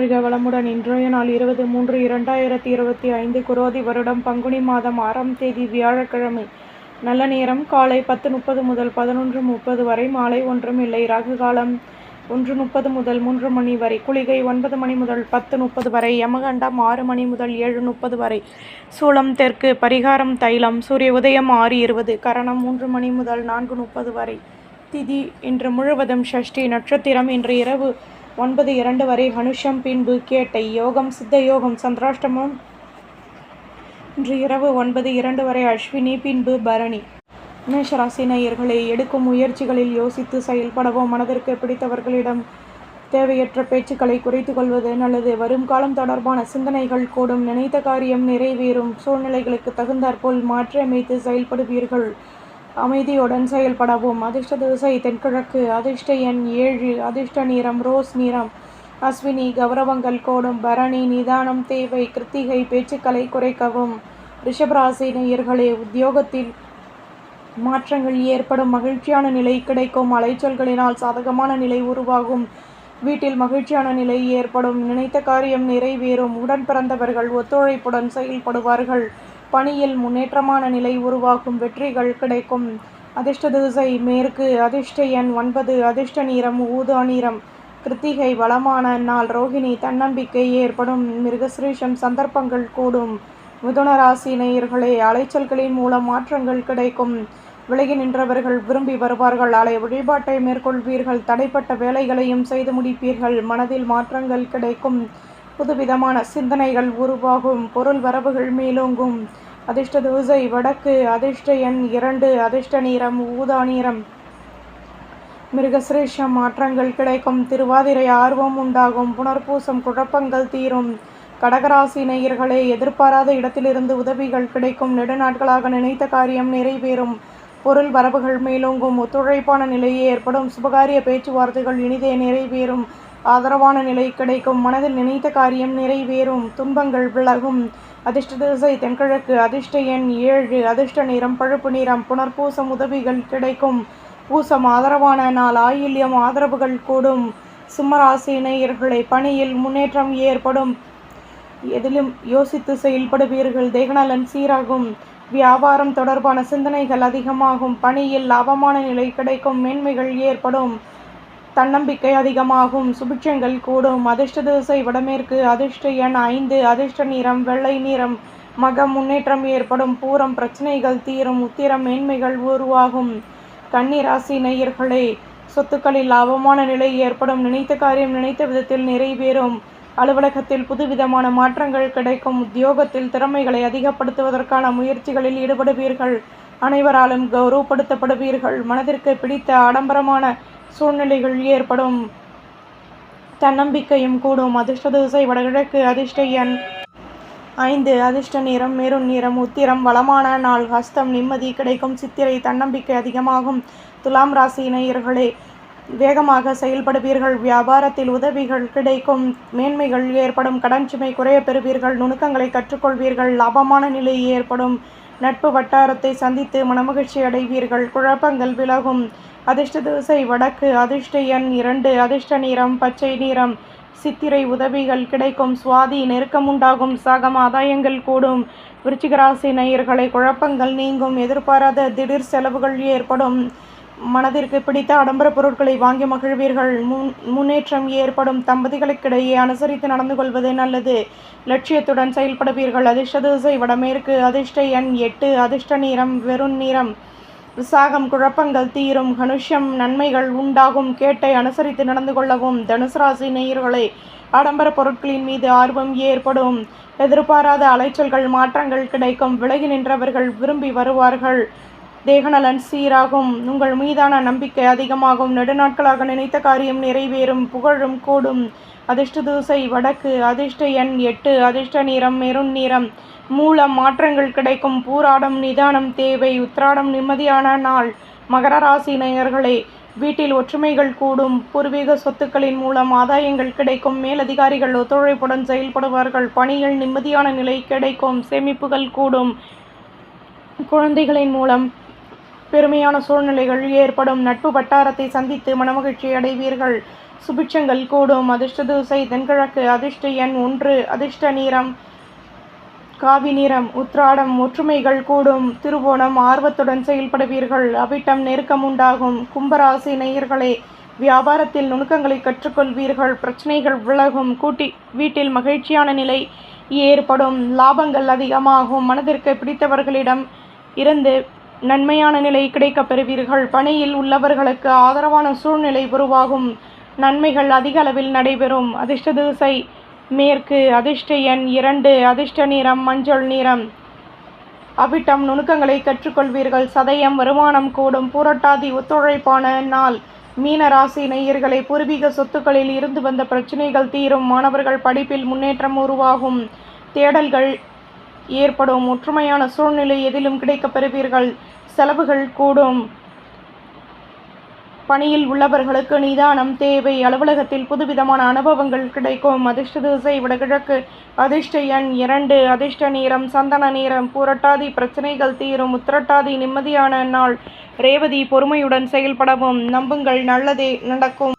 வாழ்க வளமுடன் இன்றைய நாள் இருபது மூன்று இரண்டாயிரத்தி இருபத்தி ஐந்து குரோதி வருடம் பங்குனி மாதம் ஆறாம் தேதி வியாழக்கிழமை. நல்ல நேரம். காலை பத்து முப்பது முதல் பதினொன்று முப்பது வரை மாலை ஒன்றும் இல்லை. ராகு காலம் ஒன்று முப்பது முதல் மூன்று மணி வரை. குளிகை ஒன்பது மணி முதல் பத்து முப்பது வரை. யமகண்டம் ஆறு மணி முதல் ஏழு முப்பது வரை. சூளம் தெற்கு பரிகாரம் தைலம். சூரிய உதயம் ஆறு இருபது. கரணம் மூன்று மணி முதல் நான்கு முப்பது வரை. திதி இன்று முழுவதும் ஷஷ்டி நட்சத்திரம். இன்று இரவு ஒன்பது இரண்டு வரை ஹனுஷம் பின்பு கேட்டை யோகம் சித்த யோகம் சந்திராஷ்டமம். இன்று இரவு ஒன்பது இரண்டு வரை அஸ்வினி பின்பு பரணி. மேஷராசி நேயர்களை எடுக்கும் முயற்சிகளில் யோசித்து செயல்படவும் மனதிற்கு பிடித்தவர்களிடம் தேவையற்ற பேச்சுக்களை குறைத்து கொள்வது நல்லது. வரும் காலம் தொடர்பான சிந்தனைகள் கூடும். நினைத்த காரியம் நிறைவேறும். சூழ்நிலைகளுக்கு தகுந்தாற்போல் மாற்றியமைத்து செயல்படுவீர்கள். அமைதியுடன் செயல்படவும். அதிர்ஷ்ட திசை தென்கிழக்கு. அதிர்ஷ்ட எண் ஏழு. அதிர்ஷ்ட நிறம் ரோஸ் நிறம். அஸ்வினி கௌரவங்கள் கோடும். பரணி நிதானம் தேவை கிருத்திகை பேச்சுக்களை குறைக்கவும். ரிஷபராசி நேயர்களே உத்தியோகத்தில் மாற்றங்கள் ஏற்படும். மகிழ்ச்சியான நிலை கிடைக்கும். அலைச்சல்களினால் சாதகமான நிலை உருவாகும். வீட்டில் மகிழ்ச்சியான நிலை ஏற்படும். நினைத்த காரியம் நிறைவேறும். உடன் பிறந்தவர்கள் ஒத்துழைப்புடன் செயல்படுவார்கள். பணியில் முன்னேற்றமான நிலை உருவாகும் வெற்றிகள் கிடைக்கும். அதிர்ஷ்ட திசை மேற்கு அதிர்ஷ்ட எண் ஒன்பது அதிர்ஷ்ட நிறம் ஊதா நிறம். கிருத்திகை வளமான நாள் ரோகிணி தன்னம்பிக்கை ஏற்படும் மிருகசிரீஷம் சந்தர்ப்பங்கள் கூடும். மிதுன ராசி நேயர்களே அலைச்சல்களின் மூலம் மாற்றங்கள் கிடைக்கும். விலகி நின்றவர்கள் விரும்பி வருவார்கள் அலை வழிபாட்டை மேற்கொள்வீர்கள் தடைப்பட்ட வேலைகளையும் செய்து முடிப்பீர்கள் மனதில் மாற்றங்கள் கிடைக்கும். புதுவிதமான சிந்தனைகள் உருவாகும். பொருள் வரவுகள் மேலோங்கும். அதிர்ஷ்ட தூசை வடக்கு அதிர்ஷ்ட எண் இரண்டு அதிர்ஷ்ட நிறம் ஊதா நிறம். மிருகசிரேஷம் மாற்றங்கள் கிடைக்கும். திருவாதிரை ஆர்வம் உண்டாகும். புனர்பூசம் குழப்பங்கள் தீரும். கடகராசி நேயர்களே எதிர்பாராத இடத்திலிருந்து உதவிகள் கிடைக்கும். நெடுநாட்களாக நினைத்த காரியம் நிறைவேறும். பொருள் வரவுகள் மேலோங்கும். ஒத்துழைப்பான நிலையே ஏற்படும். சுபகாரிய பேச்சுவார்த்தைகள் இனிதே நிறைவேறும். ஆதரவான நிலை கிடைக்கும். மனதில் நினைத்த காரியம் நிறைவேறும். துன்பங்கள் விலகும். அதிர்ஷ்ட திசை தென்கிழக்கு. அதிர்ஷ்ட எண் ஏழு. அதிர்ஷ்ட நிறம் பழுப்பு நிறம். புனர்பூசம் உதவிகள் கிடைக்கும். பூசம் ஆதரவான நாள். ஆயில்யம் ஆதரவுகள் கூடும். சிம்மராசி நேயர்களை பணியில் முன்னேற்றம் ஏற்படும். எதிலும் யோசித்து செயல்படுவீர்கள். தேகநலன் சீராகும். வியாபாரம் தொடர்பான சிந்தனைகள் அதிகமாகும். பணியில் லாபமான நிலை கிடைக்கும். மேன்மைகள் ஏற்படும். தன்னம்பிக்கை அதிகமாகும். சுபிட்சங்கள் கூடும். அதிர்ஷ்ட திசை வடமேற்கு அதிர்ஷ்ட எண் ஐந்து அதிர்ஷ்ட நிறம் வெள்ளை நிறம். மகம் முன்னேற்றம் ஏற்படும். பூரம் பிரச்சனைகள் தீரும். உத்திரம் மேன்மைகள் உருவாகும். கன்னிராசி நேயர்களே சொத்துக்களில் லாபமான நிலை ஏற்படும். நினைத்த காரியம் நினைத்த விதத்தில் நிறைவேறும். அலுவலகத்தில் புதுவிதமான மாற்றங்கள் கிடைக்கும். உத்தியோகத்தில் திறமைகளை அதிகப்படுத்துவதற்கான முயற்சிகளில் ஈடுபடுவீர்கள். அனைவராலும் கௌரவப்படுத்தப்படுவீர்கள். மனதிற்கு பிடித்த ஆடம்பரமான சூழ்நிலைகள் ஏற்படும். தன்னம்பிக்கையும் கூடும். அதிர்ஷ்ட திசை வடகிழக்கு அதிர்ஷ்ட எண் ஐந்து. அதிர்ஷ்ட நிறம் மெருண் நிறம் உத்திரம் வளமான நாள் ஹஸ்தம் நிம்மதி கிடைக்கும் சித்திரை தன்னம்பிக்கை அதிகமாகும். துலாம் ராசி நேயர்களே வேகமாக செயல்படுவீர்கள். வியாபாரத்தில் உதவிகள் கிடைக்கும். மேன்மைகள் ஏற்படும். கடன் சுமை குறைய பெறுவீர்கள். நுணுக்கங்களை கற்றுக்கொள்வீர்கள். லாபமான நிலை ஏற்படும். நட்பு வட்டாரத்தை சந்தித்து மனமகிழ்ச்சி அடைவீர்கள். குழப்பங்கள் விலகும். அதிர்ஷ்ட திசை வடக்கு அதிர்ஷ்ட எண் இரண்டு அதிர்ஷ்ட நிறம் பச்சை நிறம். சித்திரை உதவிகள் கிடைக்கும் சுவாதி நெருக்கம் உண்டாகும் சகம் ஆதாயங்கள் கூடும். விருச்சிகராசி நேயர்களை குழப்பங்கள் நீங்கும் எதிர்பாராத திடீர் செலவுகள் ஏற்படும். மனதிற்கு பிடித்த ஆடம்பர பொருட்களை வாங்கி மகிழ்வீர்கள். முன் முன்னேற்றம் ஏற்படும். தம்பதிகளுக்கிடையே அனுசரித்து நடந்து கொள்வது நல்லது. லட்சியத்துடன் செயல்படுவீர்கள். அதிர்ஷ்ட திசை வடமேற்கு அதிர்ஷ்ட எண் எட்டு அதிர்ஷ்ட நிறம் வெறும் நிறம். விசாகம் குழப்பங்கள் தீரும் கனுஷம் நன்மைகள் உண்டாகும். கேட்டை அனுசரித்து நடந்து கொள்ளவும் தனுசு ராசி நேயர்களை ஆடம்பர பொருட்களின் மீது ஆர்வம் ஏற்படும். எதிர்பாராத அலைச்சல்கள் மாற்றங்கள் கிடைக்கும். விலகி நின்றவர்கள் விரும்பி வருவார்கள். தேகநலன் சீராகும். உங்கள் மீதான நம்பிக்கை அதிகமாகும். நெடுநாட்களாக நினைத்த காரியம் நிறைவேறும். புகழும் கூடும். அதிர்ஷ்ட தூசை வடக்கு. அதிர்ஷ்ட எண் எட்டு. அதிர்ஷ்ட நிறம் மெருண் நிறம். மூலம் மாற்றங்கள் கிடைக்கும். பூராடம் நிதானம் தேவை. உத்திராடம் நிம்மதியான நாள். மகர ராசி நேயர்களே வீட்டில் ஒற்றுமைகள் கூடும். பூர்வீக சொத்துக்களின் மூலம் ஆதாயங்கள் கிடைக்கும். மேலதிகாரிகள் ஒத்துழைப்புடன் செயல்படுவார்கள். பணியில் நிம்மதியான நிலை கிடைக்கும். சேமிப்புகள் கூடும். குழந்தைகளின் மூலம் பெருமையான சூழ்நிலைகள் ஏற்படும். நட்பு வட்டாரத்தை சந்தித்து மனமகிழ்ச்சி அடைவீர்கள். சுபிட்சங்கள் கூடும். அதிர்ஷ்ட தூசை தென்கிழக்கு. அதிர்ஷ்ட எண் ஒன்று. அதிர்ஷ்ட நீரம் காவி நிறம் உத்ராடம் ஒற்றுமைகள் கூடும். திருவோணம் ஆர்வத்துடன் செயல்படுவீர்கள். அவிட்டம் நெருக்கம் உண்டாகும். கும்பராசி நேயர்களே வியாபாரத்தில் நுணுக்கங்களை கற்றுக்கொள்வீர்கள். பிரச்சனைகள் விலகும். கூட்டி வீட்டில் மகிழ்ச்சியான நிலை ஏற்படும். லாபங்கள் அதிகமாகும். மனதிற்கு பிடித்தவர்களிடம் இருந்து நன்மையான நிலை கிடைக்கப் பெறுவீர்கள். பணியில் உள்ளவர்களுக்கு ஆதரவான சூழ்நிலை உருவாகும். நன்மைகள் அதிக அளவில் நடைபெறும். அதிர்ஷ்ட திசை மேற்கு அதிர்ஷ்ட எண் இரண்டு அதிர்ஷ்ட நிறம் மஞ்சள் நிறம். அவிட்டம் நுணுக்கங்களை கற்றுக்கொள்வீர்கள். சதயம் வருமானம் கூடும். பூரட்டாதி ஒத்துழைப்பான நாள். மீன ராசி நேயர்களை பூர்வீக சொத்துக்களில் இருந்து வந்த பிரச்சனைகள் தீரும். மாணவர்கள் படிப்பில் முன்னேற்றம் உருவாகும். தேடல்கள் ஏற்படும் ஒற்றுமையான சூழ்நிலை எதிலும் கிடைக்கப் பெறுவீர்கள். செலவுகள் கூடும். பணியில் உள்ளவர்களுக்கு நிதானம் தேவை. அலுவலகத்தில் புதுவிதமான அனுபவங்கள் கிடைக்கும். அதிர்ஷ்ட திசை வடகிழக்கு அதிர்ஷ்ட எண் இரண்டு. அதிர்ஷ்ட நேரம் சந்தன நேரம். புரட்டாதி பிரச்சனைகள் தீரும். உத்திரட்டாதி நிம்மதியான நாள். ரேவதி பொறுமையுடன் செயல்படவும். நம்புங்கள். நல்லதே நடக்கும்.